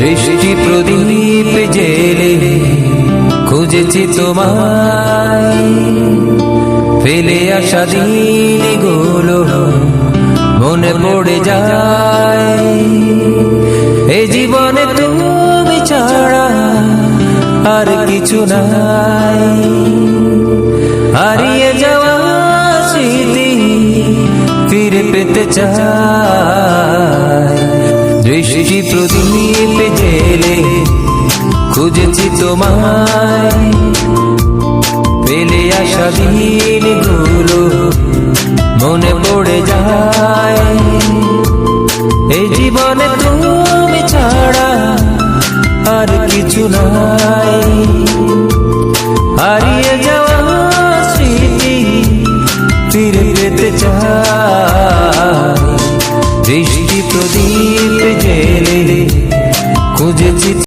দৃষ্টি প্রদীপ জেলে খুঁজেছি তোমায়। ফেলে আসা দিনগুলো মনে পড়ে যায়। এই জীবনে তুমি ছাড়া আর কিছু নাই। হারিয়ে যাওয়া স্মৃতি ফিরে পেতে চাই। দৃষ্টি প্রদীপ জেলে খুঁজেছি তোমায়। ফেলে আসা দিনগুলো মনে পড়ে যায়। এই জীবনে তুমি ছাড়া আর কিছু নাই। হারিয়ে যাওয়া স্মৃতি ফিরে পেতে চাই।